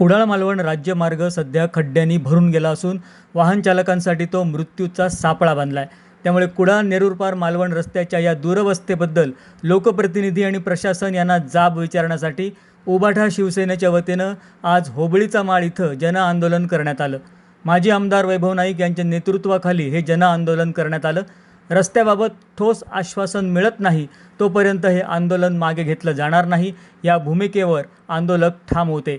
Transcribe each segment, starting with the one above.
कुडाळ मालवण राज्यमार्ग सध्या खड्ड्यांनी भरून गेला असून वाहन चालकांसाठी तो मृत्यूचा सापळा बांधला आहे त्यामुळे कुडाळ नेरूरपार मालवण रस्त्याच्या या दुरवस्थेबद्दल लोकप्रतिनिधी आणि प्रशासन यांना जाब विचारण्यासाठी उबाठा शिवसेनेच्या वतीनं आज होबळीचा माळ इथं जनआंदोलन करण्यात आलं. माजी आमदार वैभव नाईक यांच्या नेतृत्वाखाली हे जनआंदोलन करण्यात आलं. रस्त्याबाबत ठोस आश्वासन मिळत नाही तोपर्यंत हे आंदोलन मागे घेतलं जाणार नाही. या भूमिकेवर आंदोलक ठाम होते.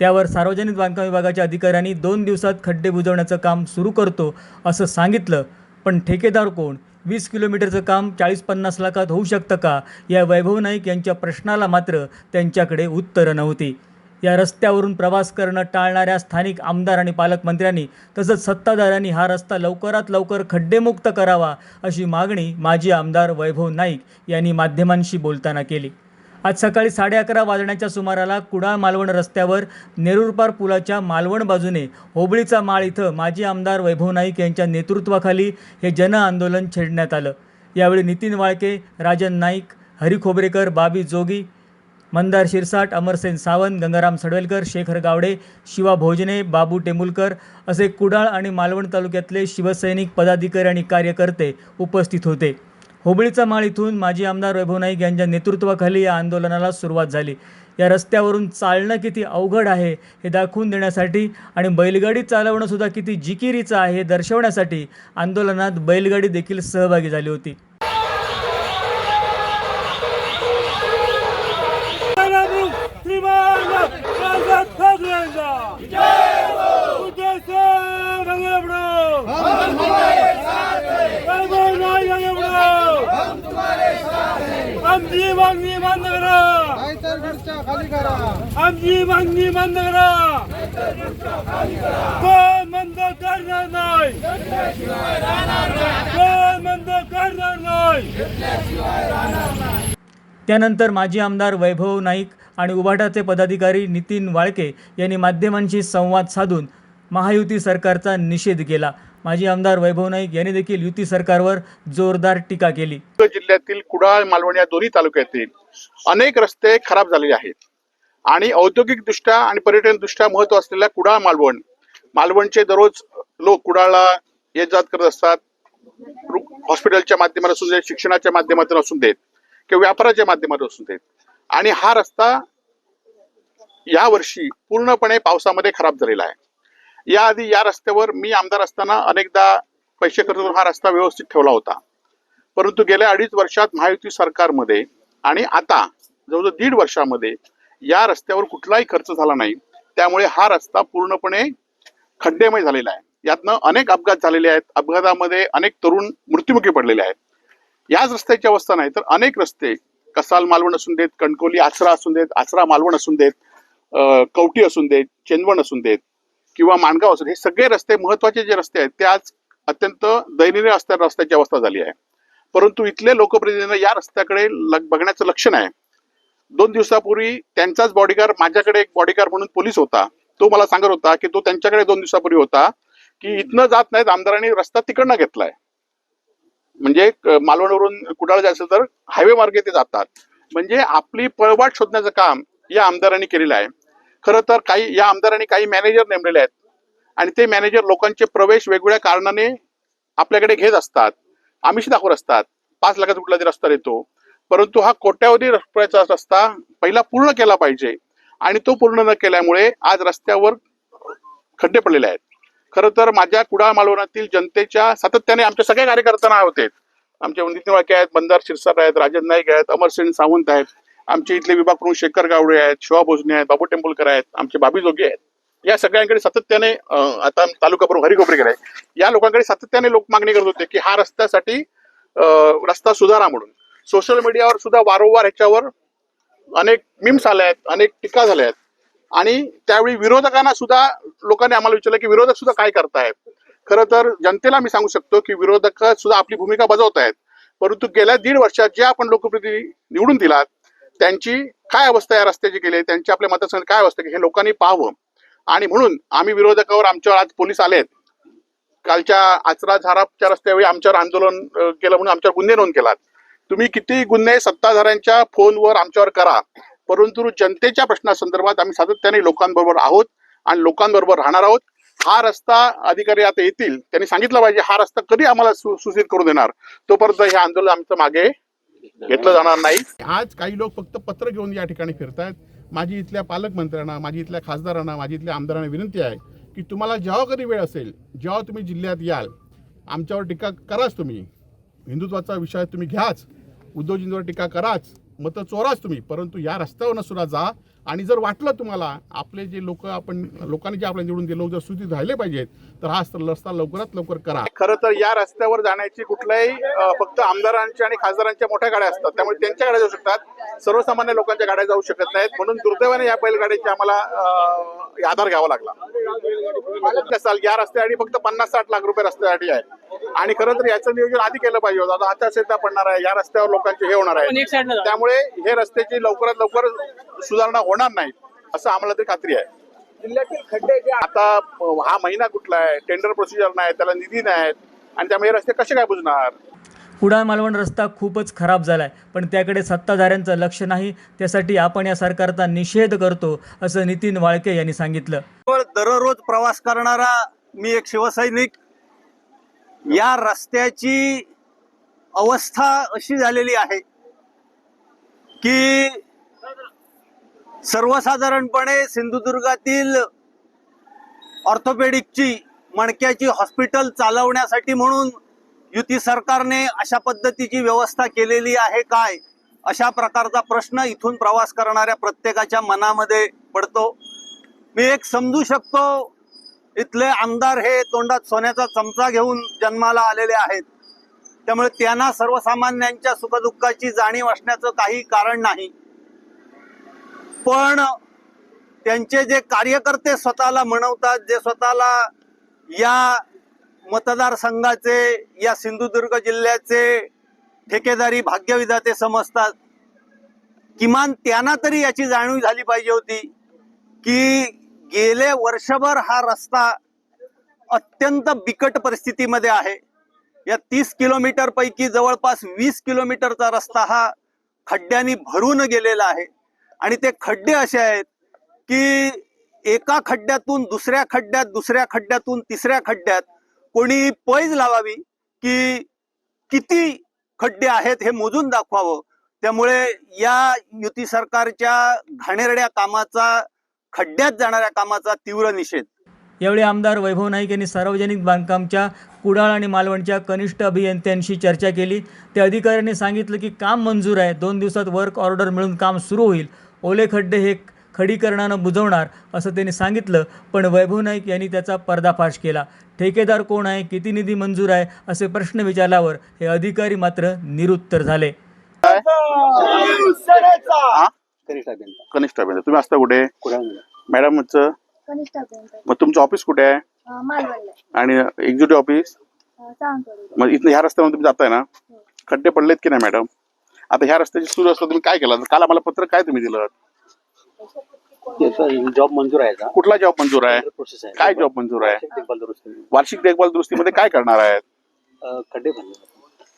त्यावर सार्वजनिक बांधकाम विभागाच्या अधिकाऱ्यांनी दोन दिवसात खड्डे बुजवण्याचं काम सुरू करतो असं सांगितलं. पण ठेकेदार कोण? वीस किलोमीटरचं काम चाळीस पन्नास लाखात होऊ शकतं का? या वैभव नाईक यांच्या प्रश्नाला मात्र त्यांच्याकडे उत्तरं नव्हती. या रस्त्यावरून प्रवास करणं टाळणाऱ्या स्थानिक आमदार आणि पालकमंत्र्यांनी तसंच सत्ताधाऱ्यांनी हा रस्ता लवकरात लवकर खड्डेमुक्त करावा अशी मागणी माजी आमदार वैभव नाईक यांनी माध्यमांशी बोलताना केली. आज सकाळी साडे अकरा वाजण्याच्या सुमाराला कुडाळ मालवण रस्त्यावर नेरूरपार पुलाच्या मालवण बाजूने होबळीचा माळ इथं माजी आमदार वैभव नाईक यांच्या नेतृत्वाखाली हे जनआंदोलन छेडण्यात आलं. यावेळी नितीन वाळके राजन नाईक हरी खोबरेकर बाबी जोगी मंदार शिरसाट अमरसेन सावंत गंगाराम सडवेलकर शेखर गावडे शिवा भोजने बाबू टेंबुलकर असे कुडाळ आणि मालवण तालुक्यातले शिवसैनिक पदाधिकारी आणि कार्यकर्ते उपस्थित होते. होबळीचा माळ इथून माजी आमदार वैभव नाईक यांच्या नेतृत्वाखाली या आंदोलनाला सुरुवात झाली या रस्त्यावरून चालणं किती अवघड आहे हे दाखवून देण्यासाठी आणि बैलगाडी चालवणंसुद्धा किती जिकिरीचं आहे हे दर्शवण्यासाठी आंदोलनात बैलगाडी देखील सहभागी झाली होती Yeah! आमची मागणी बंद करा. नाहीतर खुर्च्या खाली करा आमची मागणी बंद करा. कोण बंद करणार नाही. कोण बंद करणार नाही. त्यानंतर माजी आमदार वैभव नाईक आणि उभाटाचे पदाधिकारी नितीन वाळके यांनी माध्यमांशी संवाद साधून महायुती सरकारचा निषेध केला. माजी आमदार वैभव नाईक यांनी देखील युती सरकारवर जोरदार टीका केली. जिल्ह्यातील कुडाळ मालवण या दोन्ही तालुक्यातील अनेक रस्ते खराब झालेले आहेत. आणि औद्योगिक दृष्ट्या आणि पर्यटन दृष्ट्या महत्त्व असलेल्या कुडाळ मालवण मालवणचे दररोज लोक कुडाळला ये जात करत असतात. हॉस्पिटलच्या माध्यमातून असू देत शिक्षणाच्या माध्यमातून असू देत किंवा व्यापाराच्या माध्यमातून असू देत. आणि हा रस्ता यावर्षी पूर्णपणे पावसामध्ये खराब झालेला आहे. याआधी या रस्त्यावर मी आमदार असताना अनेकदा पैसे खर्च करून हा रस्ता व्यवस्थित ठेवला होता. परंतु गेल्या अडीच वर्षात महायुती सरकारमध्ये आणि आता जवळजवळ दीड वर्षामध्ये या रस्त्यावर कुठलाही खर्च झाला नाही. त्यामुळे हा रस्ता पूर्णपणे खड्डेमय झालेला आहे. यातनं अनेक अपघात झालेले आहेत. अपघातामध्ये अनेक तरुण मृत्युमुखी पडलेले आहेत. याच रस्त्याची अवस्था नाही तर अनेक रस्ते कसाल मालवण असून देत कणकोली आचरा असून देत आचरा मालवण असून देत कवटी असून देत चेनवण असून देत किंवा माणगाव असेल हे सगळे रस्ते महत्त्वाचे जे रस्ते आहेत ते आज अत्यंत दयनीय असत्या रस्त्याची अवस्था झाली आहे. परंतु इथले लोकप्रतिनिधींना या रस्त्याकडे लग- बघण्याचं लक्ष नाही दोन दिवसापूर्वी त्यांचाच बॉडीगार्ड माझ्याकडे एक बॉडीगार्ड म्हणून पोलीस होता. तो मला सांगत होता की तो त्यांच्याकडे दोन दिवसापूर्वी होता की इथनं जात नाहीत आमदारांनी रस्ता तिकडनं घेतलाय. म्हणजे मालवणवरून कुडाळ जायचं तर हायवे मार्गे ते जातात. म्हणजे आपली पळवाट शोधण्याचं काम या आमदारांनी केलेलं आहे. खरं तर काही या आमदारांनी काही मॅनेजर नेमलेले आहेत. आणि ते मॅनेजर लोकांचे प्रवेश वेगवेगळ्या कारणाने आपल्याकडे घेत असतात. आमिष दाखवत असतात. पाच लाखाचा कुठला तरी रस्ता देतो. परंतु हा कोट्यावधी रुपयाचा रस्ता पहिला पूर्ण केला पाहिजे. आणि तो पूर्ण न केल्यामुळे आज रस्त्यावर खड्डे पडलेले आहेत. खरं तर माझ्या कुडाळ मालवणातील जनतेच्या सातत्याने आमच्या सगळ्या कार्यकर्त्यांना होते. आमचे नितीन वाळके आहेत बंदार शिरसाट आहेत राजन नाईक आहेत अमरसेन सावंत आहेत. आमचे इथले विभाग प्रमुख शेखर गावडे आहेत शिवा भोजने आहेत बाबू टेंबुलकर आहेत आमचे बाबी जोगी आहेत. या सगळ्यांकडे सातत्याने आता तालुका प्रमुख हरिकोपरेकर आहे या लोकांकडे सातत्याने लोक मागणी करत होते की हा रस्त्यासाठी रस्ता सुधारा म्हणून. सोशल मीडियावर सुद्धा वारंवार ह्याच्यावर अनेक मिम्स आल्या आहेत अनेक टीका झाल्या आहेत. आणि त्यावेळी विरोधकांना सुद्धा लोकांनी आम्हाला विचारलं की विरोधक सुद्धा काय करतायत? खरं तर जनतेला मी सांगू शकतो की विरोधक सुद्धा आपली भूमिका बजावत आहेत परंतु गेल्या दीड वर्षात जे आपण लोकप्रतिनिधी निवडून दिलात त्यांची काय अवस्था या रस्त्याची केली? आहे, त्यांची आपल्या मतदारसंघात काय अवस्था आहे, हे लोकांनी पाहावं. आणि म्हणून आम्ही विरोधकावर आमच्यावर आज पोलीस आलेत. कालच्या आचरा झाराच्या रस्त्यावेळी आमच्यावर आंदोलन केलं म्हणून आमच्यावर गुन्हे नोंद केलात. तुम्ही किती गुन्हे सत्ताधाऱ्यांच्या फोनवर आमच्यावर करा परंतु जनतेच्या प्रश्नासंदर्भात आम्ही सातत्याने लोकांबरोबर आहोत आणि लोकांबरोबर राहणार आहोत. हा रस्ता अधिकारी आता येतील. त्यांनी सांगितलं पाहिजे हा रस्ता कधी आम्हाला सु- सुसूचित करून देणार? तोपर्यंत हे आंदोलन आमचं मागे घेतलं जाणार नाही. आज काही लोक फक्त पत्र घेऊन या ठिकाणी फिरतायत. माझी इथल्या पालकमंत्र्यांना माझी इथल्या खासदारांना माझी इथल्या आमदारांना विनंती आहे की तुम्हाला जेव्हा कधी वेळ असेल जेव्हा तुम्ही जिल्ह्यात याल आमच्यावर टीका कराच तुम्ही. हिंदुत्वाचा विषय तुम्ही घ्याच. उद्योजींवर टीका कराच. मतं चोराच तुम्ही. परंतु या रस्त्यावरनं सुद्धा जा. आणि जर वाटलं तुम्हाला आपले जे लोक आपण लोकांनी जे आपल्याला निवडून दिलं जर सुधी राहिले पाहिजेत तर हा रस्ता लवकरात लवकर करा. खरं तर या रस्त्यावर जाण्याची कुठल्याही फक्त आमदारांच्या आणि खासदारांच्या मोठ्या गाड्या असतात. त्यामुळे त्यांच्या गाड्या जाऊ शकतात. सर्वसामान्य लोकांच्या गाड्या जाऊ शकत नाहीत. म्हणून दुर्दैवाने या बैलगाडीची आम्हाला आधार घ्यावा लागला. साल या रस्त्यासाठी फक्त पन्नास साठ लाख रुपये रस्त्यासाठी आहे. आणि खरं तर याचं नियोजन आधी केलं पाहिजे होतं. आता आचारसंहिता पडणार आहे. या रस्त्यावर लोकांचे हे होणार आहे. त्यामुळे हे रस्त्याची लवकरात लवकर सुधारणा होणार नाही असं आम्हाला तरी खात्री आहे. जिल्ह्यातील खड्डे जे आता हा महिना कुठला आहे? टेंडर प्रोसिजर नाही त्याला निधी नाही. आणि त्यामुळे हे रस्ते कसे काय बुजणार? कुडाळ मालवण रस्ता खूपच खराब झाला आहे पण त्याकडे सत्ताधाऱ्यांचं लक्ष नाही. त्यासाठी आपण या सरकारचा निषेध करतो असं नितीन वाळके यांनी सांगितलं. दररोज प्रवास करणारा मी एक शिवसैनिक या रस्त्याची अवस्था अशी झालेली आहे की सर्वसाधारणपणे सिंधुदुर्गातील ऑर्थोपेडिकची मणक्याची हॉस्पिटल चालवण्यासाठी म्हणून युती सरकारने अशा पद्धतीची व्यवस्था केलेली आहे काय? अशा प्रकारचा प्रश्न इथून प्रवास करणाऱ्या प्रत्येकाच्या मनामध्ये पडतो. मी एक समजू शकतो इथले आमदार हे तोंडात सोन्याचा चमचा घेऊन जन्माला आलेले आहेत. त्यामुळे त्यांना सर्वसामान्यांच्या सुखदुःखाची जाणीव असण्याचं काही कारण नाही. पण त्यांचे जे कार्यकर्ते स्वतःला म्हणवतात जे स्वतःला या मतदारसंघाचे या सिंधुदुर्ग जिल्ह्याचे ठेकेदारी भाग्यविधाते समजतात. किमान त्यांना तरी याची जाणीव झाली पाहिजे होती की गेले वर्षभर हा रस्ता अत्यंत बिकट परिस्थितीमध्ये आहे. या तीस किलोमीटरपैकी जवळपास वीस किलोमीटरचा रस्ता हा खड्ड्यांनी भरून गेलेला आहे. आणि ते खड्डे असे आहेत की एका खड्ड्यातून दुसऱ्या खड्ड्यात दुसऱ्या खड्ड्यातून तिसऱ्या खड्ड्यात कोणी पैज लावावी की किती खड्डे आहेत हे मोजून दाखवावं. त्यामुळे या युती सरकारच्या घाणेरड्या कामाचा खड्ड्यात जाणाऱ्या कामाचा तीव्र निषेध. यावेळी आमदार वैभव नाईक यांनी सार्वजनिक बांधकामच्या कुडाळ आणि मालवणच्या कनिष्ठ अभियंत्यांशी चर्चा केली. त्या अधिकाऱ्यांनी सांगितलं की काम मंजूर आहे. दोन दिवसात वर्क ऑर्डर मिळून काम सुरू होईल. ओले खड्डे हे खडीकरणानं बुजवणार असं त्यांनी सांगितलं पण वैभव नाईक यांनी त्याचा पर्दाफाश केला. ठेकेदार कोण आहे? किती निधी मंजूर आहे? असे प्रश्न विचारल्यावर हे अधिकारी मात्र निरुत्तर झाले. हा कनिष्ठ तुम्ही असता कुठे? कुडाळ मॅडमचं कनिष्ठ अभियंता मग तुमचं ऑफिस कुठे आहे? आणि एक्झिक्युटिव्ह ऑफिस? मग इथं ह्या रस्त्यावर तुम्ही जाताय ना? खड्डे पडलेत की नाही मॅडम? आता ह्या रस्त्याची सुरू असता तुम्ही काय केलं? काल आम्हाला पत्र काय तुम्ही दिलं? जॉब मंजूर आहे का? कुठला जॉब मंजूर आहे? प्रोसेस आहे. काय जॉब मंजूर आहे? देखभाल दुरुस्ती. वार्षिक देखभाल दुरुस्तीमध्ये काय करणार आहेत? खड्डे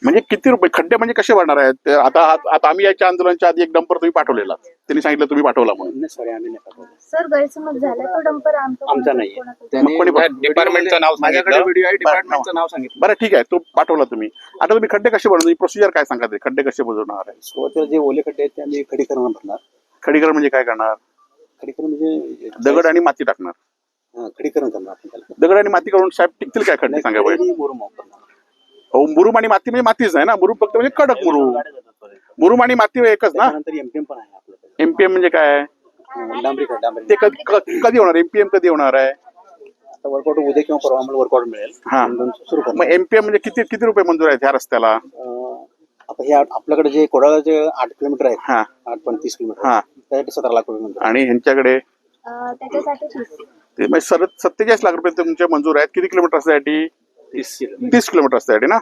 म्हणजे किती रुपये खड्डे म्हणजे कसे भरणार आहेत? ते आता आता आम्ही याच्या आंदोलनाच्या आधी एक डंपर तुम्ही पाठवलेला. त्यांनी सांगितलं तुम्ही पाठवला म्हणून. नाही सॉरी आम्ही नाही पाठवलं. सर गैरसमज झाला. तो डंपर आमचा नाहीये. कोणाचा- मग कोणी पाठवलं? डिपार्टमेंटचं नाव माझ्याकडे सांगितलं व्हिडिओ आहे बरं, डिपार्टमेंटचं नाव सांगितलं. बरं ठीक आहे. तो पाठवला तुम्ही. आता तुम्ही खड्डे कसे बनवणार प्रोसिजर काय सांगा ते? खड्डे कसे बनवणार आहे सुरुवातीला जे ओले खड्डे आहेत ते आम्ही खडीकरण भरणार. खडीकरण म्हणजे काय करणार? खडीकरण म्हणजे दगड आणि माती टाकणार. हां, खडीकरण करणार आपण त्याला. दगड आणि माती करून साहेब टिकतील काय खड्डे सांगा बरं? आणि. हो मुरुम आणि माती म्हणजे मातीच आहे ना? मुरुम फक्त म्हणजे कडक मुरुम. मुरुम आणि माती एकच ना? एमपीएम पण आहे आपल्याकडे एमपीएम म्हणजे काय? अं, डांबरी ते कधी क- कधी होणार? एमपीएम कधी होणार आहे? आता वर्कआउट उद्या किंवा परवा आम्हाला वर्कआउट मिळेल. हा. दोन सुरू मग करणार एमपीएम म्हणजे किती किती रुपये मंजूर आहेत ह्या रस्त्याला? अं, आता हे आठ- आपल्याकडे जे कोडाळा जे आठ किलोमीटर आहे हा. आठ पण तीस किलोमीटर. हा. त्यासाठी सतरा लाख रुपये आणि ह्यांच्याकडे? अं, त्याच्यासाठी तीस. ते म्हणजे सर सत्तेचाळीस लाख रुपये तुमचे मंजूर आहेत. किती किलोमीटर रस्त्यासाठी तीस तीस किलोमीटर रस्त्यासाठी ना?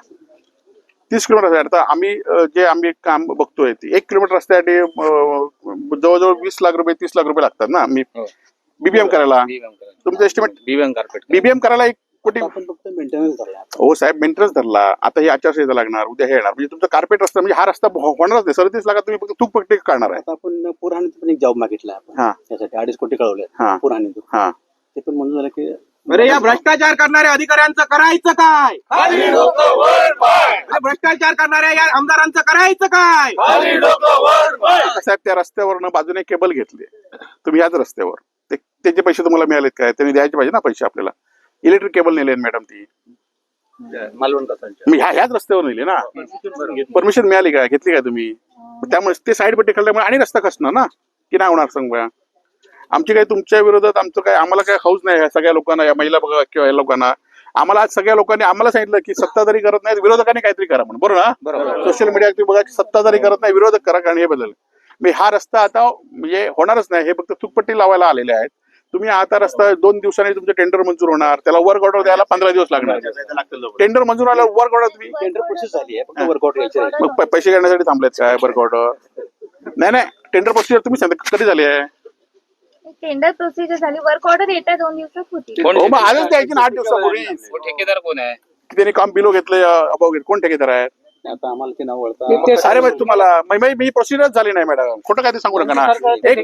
तीस किलोमीटर रस्त्यासाठी तर आम्ही अं, जे आम्ही काम बघतोय ते एक किलोमीटर रस्त्यासाठी अं, जवळजवळ वीस लाख रुपये तीस लाख रुपये लागतात ना? मी हो. बीबीएम करायला. तुमचं एस्टिमेट बीबीएम कार्पेट बीबीएम करायला एक आपण फक्त मेंटेनन्स धरला. हो साहेब मेंटेनन्स धरला. आता हे आचारसंहिता लागणार उद्या हे येणार. म्हणजे तुमचा कार्पेट रस्ता म्हणजे हा रस्ता हो- होणारच नाही. सदतीस लाखात तुम्ही फक्त तूक पट्टी काढणार आहे. आता आपण पुरहाणीत पण एक जॉब मागितला आपण. हा. त्यासाठी अडीच कोटी कळवले हा. हा. ते पण म्हणून झालं की अरे या भ्रष्टाचार करणाऱ्या अधिकाऱ्यांचं करायचं काय? अरे भ्रष्टाचार करणाऱ्या या आमदारांचं करायचं काय? साहेब त्या रस्त्यावरनं बाजूने केबल घेतली तुम्ही याच रस्त्यावर. ते त्याचे पैसे तुम्हाला मिळालेत काय? त्यांनी द्यायचे पाहिजे ना पैसे आपल्याला? इलेक्ट्रिक केबल नेले मॅडम ती. मालवण मी ह्या ह्याच रस्त्यावर नेली ना. परमिशन मिळाली का? घेतली का तुम्ही? त्यामुळे ते साईड पट्टी खाल्ल्यामुळे आणि रस्ता कसणार ना? की नाही होणार सांग बघा आमची काही तुमच्या विरोधात आमचं काय आम्हाला काय हौस नाही सगळ्या लोकांना या महिला बघा किंवा या लोकांना. आम्हाला आज सगळ्या लोकांनी आम्हाला सांगितलं की सत्ताधारी करत नाही विरोधकांनी काहीतरी करा म्हणून. बरोबर ना? बरोबर. सोशल मीडिया तुम्ही बघा की सत्ताधारी करत नाही विरोधक करा कारण हे बदल. मी हा रस्ता आता म्हणजे होणारच नाही हे फक्त चुकपट्टी लावायला आलेले आहेत. तुम्ही आता रस्ता दोन दिवसांनी तुमचं टेंडर मंजूर होणार. त्याला वर्क ऑर्डर द्यायला पंधरा दिवस लागणार. टेंडर मंजूर आल्यावर वर्क ऑर्डर तुम्ही टेंडर प्रोसेस झाली आहे. मग प- पैसे घेण्यासाठी थांबलेत काय वर्क ऑर्डर नाही नाही. टेंडर प्रोसिजर तुम्ही सांगता कधी झाली आहे? टेंडर प्रोसिजर झाली. वर्क ऑर्डर येत्या दोन दिवसात होती. हो मग आजच द्यायची ना आठ दिवसापूर्वी. ठेकेदार कोण आहे? त्यांनी काम बिलो घेतले अभाव घेतले कोण ठेकेदार आहेत आता आम्हाला ते नाव अरे भाई तुम्हाला मी- मी- मी प्रोसिजरच झाली नाही मॅडम खोटं काय ते सांगू नका ना. एक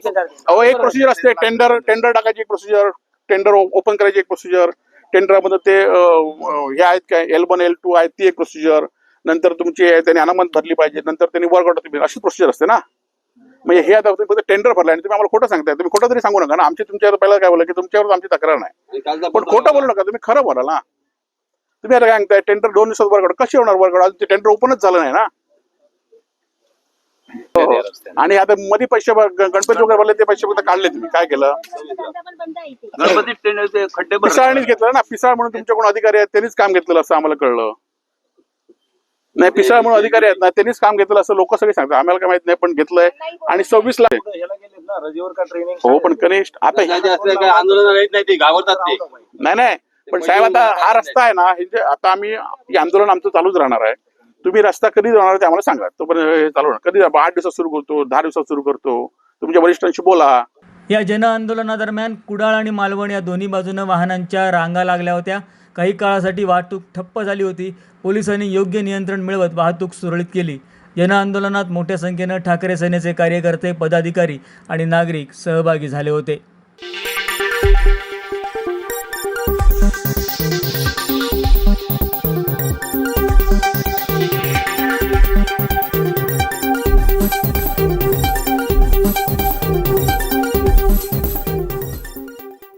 अहो एक प्रोसिजर असते टेंडर टेंडर टाकायची एक प्रोसिजर टेंडर ओपन करायची एक प्रोसिजर टेंडरमध्ये ते अं, अं, हे आहेत काय एल वन एल टू आहेत ती एक प्रोसिजर नंतर तुमची त्यांनी अनामत भरली पाहिजे नंतर त्यांनी वर्क ऑर्डर तुम्ही. अशी प्रोसिजर असते ना. म्हणजे हे आता तुम्ही फक्त टेंडर भरला आणि तुम्ही आम्हाला खोटं सांगताय. तुम्ही खोटं तरी सांगू नका ना. आमची तुमच्यावर पहिला काय बोललं की तुमच्यावर आमची तक्रार नाही. पण खोटं बोलू नका. तुम्ही खरं बोला ना. तुम्ही आता काय सांगताय? टेंडर दोन दिवसात वर्क ऑर्डर कशी होणार ऑर्डर अजून ते टेंडर ओपनच झालं नाही ना? हो, हो. आणि आता मध्ये पैसे ग- गणपती वगैरे भरले ते पैसे फक्त काढले तुम्ही. काय केलं? धंदा पण बंद आहे इथे. गणपती टेंडर ते खड्डे भरले. पिसाळणीच घेतलं ना? पिसाळ म्हणून तुमच्याकडून अधिकारी आहेत त्यांनीच काम घेतलेलं असं आम्हाला कळलं. नाही पिसाळ म्हणून अधिकारी आहेत ना त्यांनीच काम घेतलं असं लोक सगळे सांगतात. आम्हाला काय माहीत नाही पण घेतलंय. आणि सव्वीस ला याला गेलेत ना रजेवर का ट्रेनिंग हो पण कनिष्ठ आता काय आंदोलन नाही ते घाबरतात ते. नाही नाही. पण साहेब आता हा रस्ता आहे. ना हे आता आम्ही हे आंदोलन आमचं चालूच राहणार आहे. तुम्ही रस्ता कधी जाणार ते आम्हाला सांगा. तोपर्यंत हे चालू राहणार. कधी आठ दिवसात सुरू करतो दहा दिवसात सुरू करतो. तुमच्या वरिष्ठांशी बोला. या जनआंदोलनादरम्यान कुडाळ आणि मालवण या दोन्ही बाजूनं वाहनांच्या रांगा लागल्या होत्या. काही काळासाठी वाहतूक ठप्प झाली होती. पोलिसांनी योग्य नियंत्रण मिळवत वाहतूक सुरळीत केली. जनआंदोलनात मोठ्या संख्येनं ठाकरे सेनेचे कार्यकर्ते पदाधिकारी आणि नागरिक सहभागी झाले होते.